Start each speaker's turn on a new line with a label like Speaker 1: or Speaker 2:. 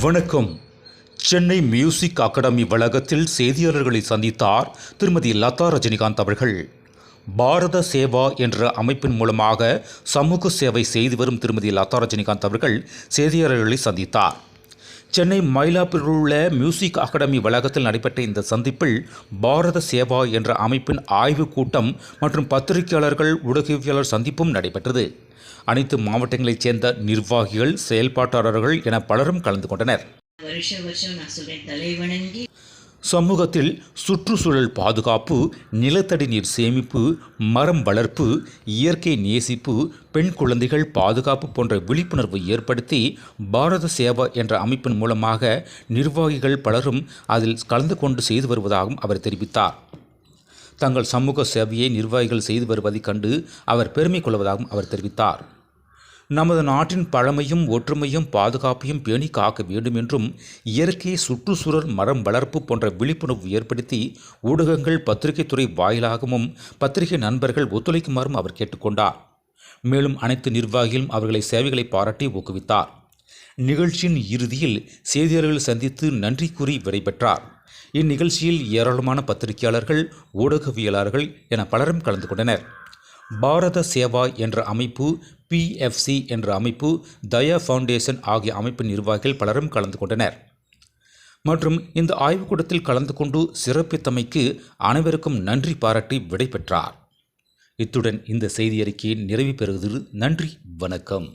Speaker 1: வணக்கம். Chennai music academy வளாகத்தில் செய்தியாளர்களை சந்தித்தார் திருமதி லதா ரஜினிகாந்த் அவர்கள். பாரத சேவா என்ற அமைப்பின் மூலமாக சமூக சேவை செய்து வரும் திருமதி லதா ரஜினிகாந்த் அவர்கள் செய்தியாளர்களை சந்தித்தார். சென்னை மயிலாப்பூரில் உள்ள மியூசிக் அகாடமி வளாகத்தில் நடைபெற்ற இந்த சந்திப்பில் பாரத சேவா என்ற அமைப்பின் ஆய்வுக் கூட்டம் மற்றும் பத்திரிகையாளர்கள் ஊடகவியலாளர் சந்திப்பும் நடைபெற்றது. அனைத்து மாவட்டங்களைச் சேர்ந்த நிர்வாகிகள் செயல்பாட்டாளர்கள் என பலரும் கலந்து கொண்டனர். சமூகத்தில் சுற்றுச்சூழல் பாதுகாப்பு நிலத்தடி நீர் சேமிப்பு மரம் வளர்ப்பு இயற்கை நேசிப்பு பெண் குழந்தைகள் பாதுகாப்பு போன்ற விழிப்புணர்வு ஏற்படுத்தி பாரத சேவா என்ற அமைப்பின் மூலமாக நிர்வாகிகள் பலரும் அதில் கலந்து கொண்டு செய்து வருவதாகவும் அவர் தெரிவித்தார். தங்கள் சமூக சேவையை நிர்வாகிகள் செய்து வருவதைக் கண்டு அவர் பெருமை கொள்வதாகவும் அவர் தெரிவித்தார். நமது நாட்டின் பழமையும் ஒற்றுமையும் பாதுகாப்பையும் பேணி காக்க வேண்டும் என்றும் இயற்கை சுற்றுச்சூழல் மரம் வளர்ப்பு போன்ற விழிப்புணர்வு ஏற்படுத்தி ஊடகங்கள் பத்திரிகைத்துறை வாயிலாகவும் பத்திரிகை நண்பர்கள் ஒத்துழைக்குமாறும் அவர் கேட்டுக்கொண்டார். மேலும் அனைத்து நிர்வாகிகளும் அவர்களை சேவைகளை பாராட்டி ஊக்குவித்தார். நிகழ்ச்சியின் இறுதியில் செய்தியாளர்கள் சந்தித்து நன்றி கூறி விடைபெற்றார் இந்நிகழ்ச்சியில் ஏராளமான பத்திரிகையாளர்கள் ஊடகவியலாளர்கள் என பலரும் கலந்து கொண்டனர். பாரத சேவா என்ற அமைப்பு பிஎஃப்சி என்ற அமைப்பு தயா ஃபவுண்டேஷன் ஆகிய அமைப்பு நிர்வாகிகள் பலரும் கலந்து கொண்டனர். மற்றும் இந்த ஆய்வுக்கூடத்தில் கலந்து கொண்டு சிறப்பித்தமைக்கு அனைவருக்கும் நன்றி பாராட்டி விடைபெற்றார் இத்துடன் இந்த செய்தி நிறைவு பெறுவது நன்றி வணக்கம்.